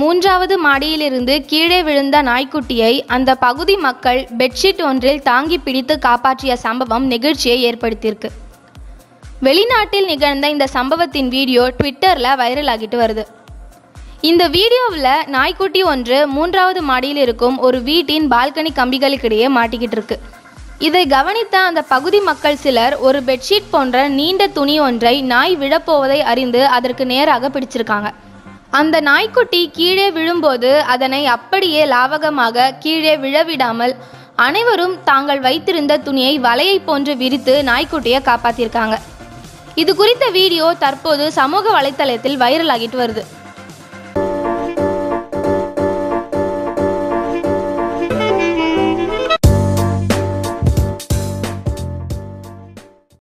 மூன்றாவது மாடியிலிருந்து கீழே விழுந்த நாய்க்குட்டியை அந்த பகுதி மக்கள் பெட்ஷீட் ஒன்றில் தாங்கி பிடித்து காப்பாற்றிய சம்பவம் நெகிழ்ச்சியை ஏற்படுத்தியிருக்கு. வெளிநாட்டில் நிகழ்ந்த இந்த சம்பவத்தின் வீடியோ ட்விட்டரில் வைரல் ஆகிட்டு வருது. இந்த வீடியோவில் நாய்க்குட்டி ஒன்று மூன்றாவது மாடியில் இருக்கும் ஒரு வீட்டின் பால்கனி கம்பிகளுக்கிடையே மாட்டிக்கிட்டு இருக்கு. இதை கவனித்த அந்த பகுதி மக்கள் சிலர் ஒரு பெட்ஷீட் போன்ற நீண்ட துணி ஒன்றை நாய் விழப்போவதை அறிந்து அதற்கு நேராக பிடிச்சிருக்காங்க. அந்த நாய்க்குட்டி கீழே விழும்போது அதனை அப்படியே லாவகமாக கீழே விழவிடாமல் அனைவரும் தாங்கள் வைத்திருந்த துணியை வலையை போன்று விரித்து நாய்க்குட்டியை காப்பாற்றியிருக்காங்க இது குறித்த வீடியோ தற்போது சமூக வலைத்தளத்தில் வைரல் ஆகிட்டு வருது.